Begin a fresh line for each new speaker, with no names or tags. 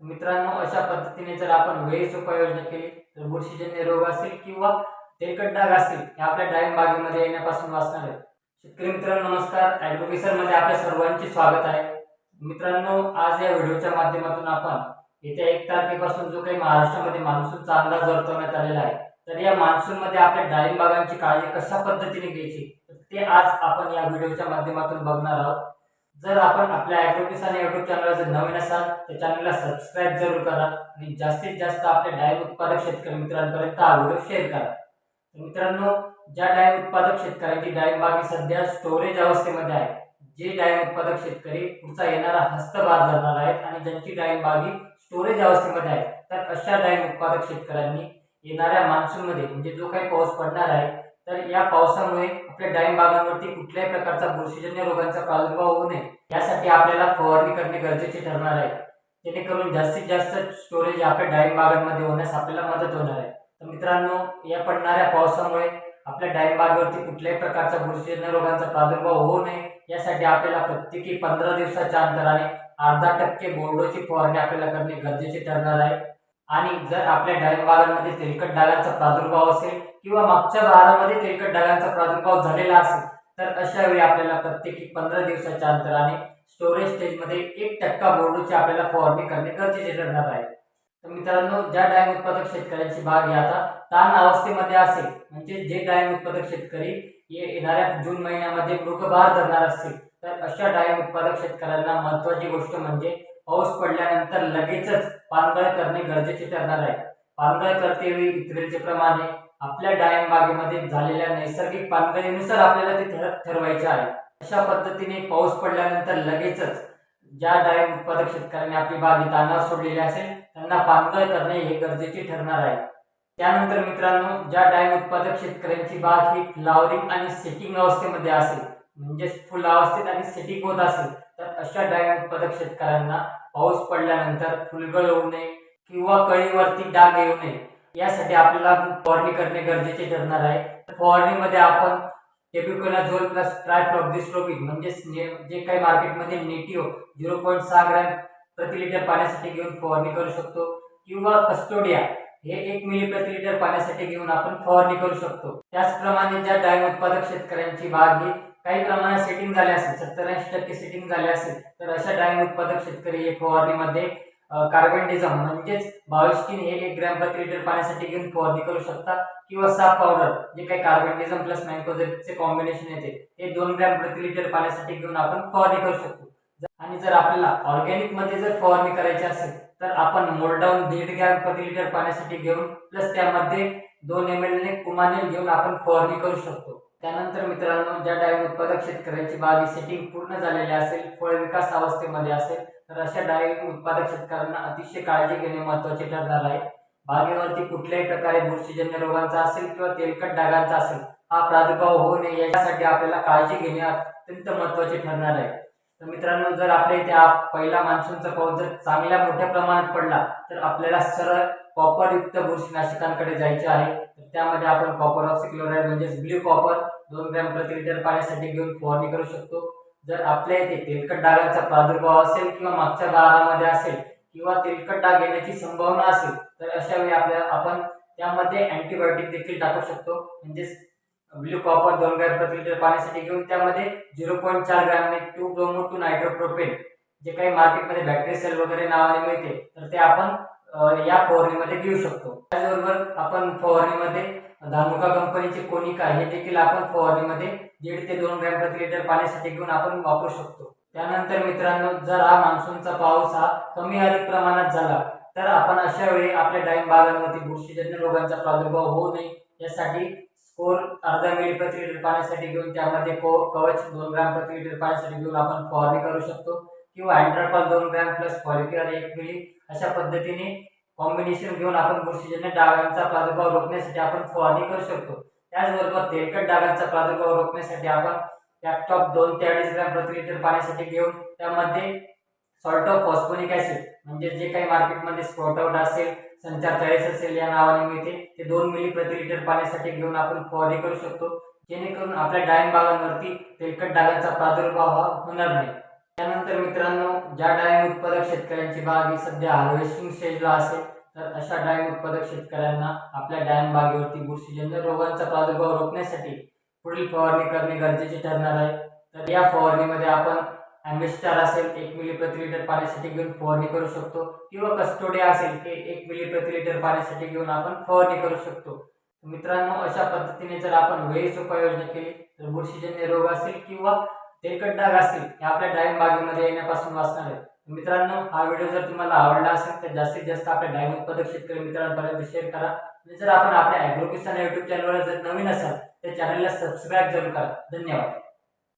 मित्रांनो अशा पद्धतीने जर आपण वेळीच उपाययोजना केली तर बुरशीजन्य रोग असेल किंवा तेलकट डाग असतील हे आपल्या डाळिंब बागेमध्ये येण्यापासून वाचणार आहे. शेतकरी मित्रांनो नमस्कार. ॲग्रोफिसरमध्ये आपल्या सर्वांचे स्वागत आहे. मित्रांनो आज या व्हिडिओच्या माध्यमातून आपण येत्या एक तारखेपासून जो काही महाराष्ट्रामध्ये मान्सूनचा अंदाज वर्तवण्यात आलेला आहे तर या मान्सूनमध्ये आपल्या डाळिंब बागांची काळजी कशा पद्धतीने घ्यायची तर ते आज आपण या व्हिडिओच्या माध्यमातून बघणार आहोत. जर आपण आपल्या ॲग्रोकिस आणि युट्यूब चॅनलला जर नवीन असाल तर चॅनलला सबस्क्राईब जरूर करा आणि जास्तीत जास्त आपल्या डाळिंब उत्पादक शेतकरी मित्रांपर्यंत हा व्हिडिओ शेअर करा. तर मित्रांनो ज्या डाळिंब उत्पादक शेतकऱ्यांची डाळिंब ही सध्या स्टोरेज अवस्थेमध्ये आहे जे डाळिंब उत्पादक शेतकरी पुढचा येणारा हस्तभार धरणार आहेत आणि ज्यांची डाळिंब ही स्टोरेज अवस्थेमध्ये आहे तर अशा डाळिंब उत्पादक शेतकऱ्यांनी येणाऱ्या मान्सूनमध्ये म्हणजे जो काही पाऊस पडणार आहे तर या पावसामुळे आपल्या डाळिंब बागांवरती कुठल्याही प्रकारचा बुरशीजन्य रोगांचा प्रादुर्भाव होऊ नये यासाठी आपल्याला फवारणी करणे गरजेचे ठरणार आहे. जेणेकरून जास्तीत जास्त स्टोरेज आपल्या डाळिंब बागांमध्ये होण्यास आपल्याला मदत होणार आहे. तर मित्रांनो या पडणाऱ्या पावसामुळे आपल्या डाळिंब बागावरती कुठल्याही प्रकारचा बुरशीजन्य रोगांचा प्रादुर्भाव होऊ नये यासाठी आपल्याला प्रत्येकी पंधरा दिवसाच्या अंतराने अर्धा टक्के बोर्डोची फवारणी आपल्याला करणे गरजेचे ठरणार आहे. आणि जर आपल्या डाळिंब बागांमध्ये तेलकट डागांचा प्रादुर्भाव असेल किंवा मागच्या बहारामध्ये तेलकट डागांचा प्रादुर्भाव झालेला असेल तर अशा वेळी आपल्याला प्रत्येकी पंधरा दिवसाच्या अंतराने स्टोरेज स्टेजमध्ये एक टक्का बोर्डूची आपल्याला फवारणी करणे गरजेचे ठरणार आहे. तर मित्रांनो ज्या डाळिंब उत्पादक शेतकऱ्यांची बाग ही आता ताण अवस्थेमध्ये असेल म्हणजे जे डाळिंब उत्पादक शेतकरी येणाऱ्या जून महिन्यामध्ये मृगभार धरणार असतील तर अशा डाळिंब उत्पादक शेतकऱ्यांना महत्त्वाची गोष्ट म्हणजे पाऊस पडल्यानंतर लगेचच पानगळ करणे गरजेचे ठरणार आहे. पानगळ करतेवेळी इतरेलचे प्रमाणे आपल्या डायम बागेमध्ये झालेल्या नैसर्गिक पानगळीनुसार आपल्याला ते ठरवायचे आहे. अशा पद्धतीने पाऊस पडल्यानंतर लगेचच ज्या डाळिंब उत्पादक शेतकऱ्यांनी आपली बागेत तानावर सोडलेली असेल त्यांना पानगळ करणे हे गरजेचे ठरणार आहे. त्यानंतर मित्रांनो ज्या डाळिंब उत्पादक शेतकऱ्यांची बाग ही फ्लावरिंग आणि सेटिंग अवस्थेमध्ये असेल म्हणजेच फुल अवस्थेत आणि सेटिंग होत असेल तर अशा डाळिंब उत्पादक शेतकऱ्यांना पाऊस पडल्यानंतर फुलगळ होऊ नये किंवा कळीवरती डाग येऊ नये यासाठी आपल्याला फवारणी करणे गरजेचे ठरणार आहे. फवारणीमध्ये आपण टेबिकोनाझोल प्लस ट्रायफ्लॉक्झिस्ट्रोबिन म्हणजेच जे काही मार्केटमध्ये नेटिओ झिरो पॉईंट सहा ग्रॅम प्रति लिटर पाण्यासाठी घेऊन फवारणी करू शकतो किंवा कस्टोडिया हे एक मिली प्रति लिटर पाण्यासाठी घेऊन आपण फवारणी करू शकतो. त्याचप्रमाणे ज्या डाळिंब उत्पादक शेतकऱ्यांची बाग ही काही प्रमाणात सेटिंग झाले असेल सत्तर ऐंशी टक्के सेटिंग झाले असेल तर अशा डाळिंब उत्पादक शेतकरी हे फवारणीमध्ये कार्बनडिझम म्हणजेच बायोस्किन हे एक ग्रॅम प्रति लिटर पाण्यासाठी घेऊन फवारणी करू शकता किंवा साप पावडर जे काही कार्बनडिझम प्लस मॅन्कोजेटचे कॉम्बिनेशन येते हे दोन ग्रॅम प्रति लिटर पाण्यासाठी घेऊन आपण फवारणी करू शकतो. आणि जर आपल्याला ऑर्गॅनिकमध्ये जर फवारणी करायची असेल तर आपण मोलडाऊन दीड ग्रॅम प्रति लिटर पाण्यासाठी घेऊन प्लस त्यामध्ये दोन एम एल ने कुमानेल घेऊन आपण फवारणी करू शकतो. त्यानंतर मित्रांनो ज्या डाळी उत्पादक शेतकऱ्यांची बागी सेटिंग पूर्ण झालेली असेल फळ विकास अवस्थेमध्ये असेल तर अशा डाळी उत्पादक शेतकऱ्यांना अतिशय काळजी घेणे महत्त्वाचे ठरणार आहे. बागेवरती कुठल्याही प्रकारे बुरशीजन्य रोगांचा असेल किंवा तेलकट डागांचा असेल हा प्रादुर्भाव होऊ नये यासाठी आपल्याला काळजी घेणे अत्यंत महत्त्वाचे ठरणार आहे. तर मित्रांनो जर आपल्या इथे पहिला मान्सूनचा पाऊस जर चांगल्या मोठ्या प्रमाणात पडला तर आपल्याला सरळ कॉपरयुक्त बुरशीनाशकांकडे जायचे आहे. तर त्यामध्ये आपण कॉपर ऑक्सिक्लोराईड म्हणजेच ब्ल्यू कॉपर दोन ग्रॅम प्रति लिटर पाण्यासाठी घेऊन फवारणी करू शकतो. जर आपल्या इथे तेलकट डागांचा प्रादुर्भाव असेल किंवा मागच्या बहारामध्ये असेल किंवा तेलकट डाग येण्याची संभावना असेल तर अशा वेळी आपल्या आपण त्यामध्ये अँटीबायोटिक देखील टाकू शकतो. म्हणजेच ब्ल्यू कॉपर दोन ग्रॅम प्रति लिटर पाण्यासाठी घेऊन त्यामध्ये झिरो पॉईंट चार ग्रॅमने टू ब्रोमो टू नायट्रोप्रोपेन जे काही मार्केटमध्ये बॅटरी सेल वगैरे नावाने मिळते तर ते आपण या फवारणीमध्ये घेऊ शकतो. त्याचबरोबर आपण फवारणीमध्ये धानुका कंपनीचे कोनिका हे देखील आपण फवारणीमध्ये दीड ते दोन ग्रॅम प्रति लिटर पाण्यासाठी घेऊन आपण वापरू शकतो. त्यानंतर मित्रांनो जर हा मान्सूनचा पाऊस हा कमी अधिक प्रमाणात झाला तर आपण अशा वेळी आपल्या डाळिंब बागांवरती बुरशीजन्य रोगांचा प्रादुर्भाव होऊ नये. यासाठी स्कोर अर्धा मिली प्रति लिटर पाण्यासाठी घेऊन त्यामध्ये को कवच दोन ग्रॅम प्रति लिटर पाण्यासाठी घेऊन आपण फवारणी करू शकतो. किंवा अँड्राकॉल दोन ग्रॅम प्लस फॉलिक्युअर एक मिली अशा पद्धतीने कॉम्बिनेशन घेऊन आपण बुरशीजन्य डागांचा प्रादुर्भाव रोखण्यासाठी आपण फवारणी करू शकतो. त्याचबरोबर तेलकट डागांचा प्रादुर्भाव रोखण्यासाठी आपण लॅपटॉप दोन ते अडीच ग्रॅम प्रति लिटर पाण्यासाठी घेऊन त्यामध्ये सॉल्ट ऑफ फॉस्फोनिक ॲसिड म्हणजे जे काही मार्केटमध्ये स्पॉट आउट असेल संचार चाळीस असेल या नावाने मिळते ते दोन मिली प्रति लिटर पाण्यासाठी घेऊन आपण फवारणी करू शकतो. जेणेकरून आपल्या डाळिंब बागांवरती तेलकट डागांचा प्रादुर्भाव हा होणार नाही. त्यानंतर मित्रांनो ज्या डाळिंब उत्पादक शेतकऱ्यांची बाग ही सध्या हार्वेस्टिंग स्टेजला असेल तर अशा डाळिंब उत्पादक शेतकऱ्यांना आपल्या डाळिंब बागेवरती बुरशीजन्य रोगांचा प्रादुर्भाव रोखण्यासाठी पुढील फवारणी करणे गरजेचे ठरणार आहे. तर या फवारणीमध्ये आपण ॲम्बेस्टार असेल एक मिली प्रति लिटर पाण्यासाठी घेऊन फवारणी करू शकतो किंवा कस्टोडिया असेल ते एक मिली प्रति लिटर पाण्यासाठी घेऊन आपण फवारणी करू शकतो. मित्रांनो अशा पद्धतीने जर आपण वेळीच उपाययोजना केली तर बुरशीजन्य रोग असेल किंवा तेलकट डाग असतील हे आपल्या डाळिंब बागेमध्ये येण्यापासून वाचणार आहे मित्रांनो हा व्हिडिओ जर तुम्हाला आवडला असेल तर जास्तीत जास्त आपल्या डायम उत्पादक शेतकरी मित्रांपर्यंत शेअर करा. आणि जर आपण आपल्या ॲग्रोकिसान युट्यूब चॅनलवर जर नवीन असाल तर चॅनलला सबस्क्राईब जरूर करा. धन्यवाद.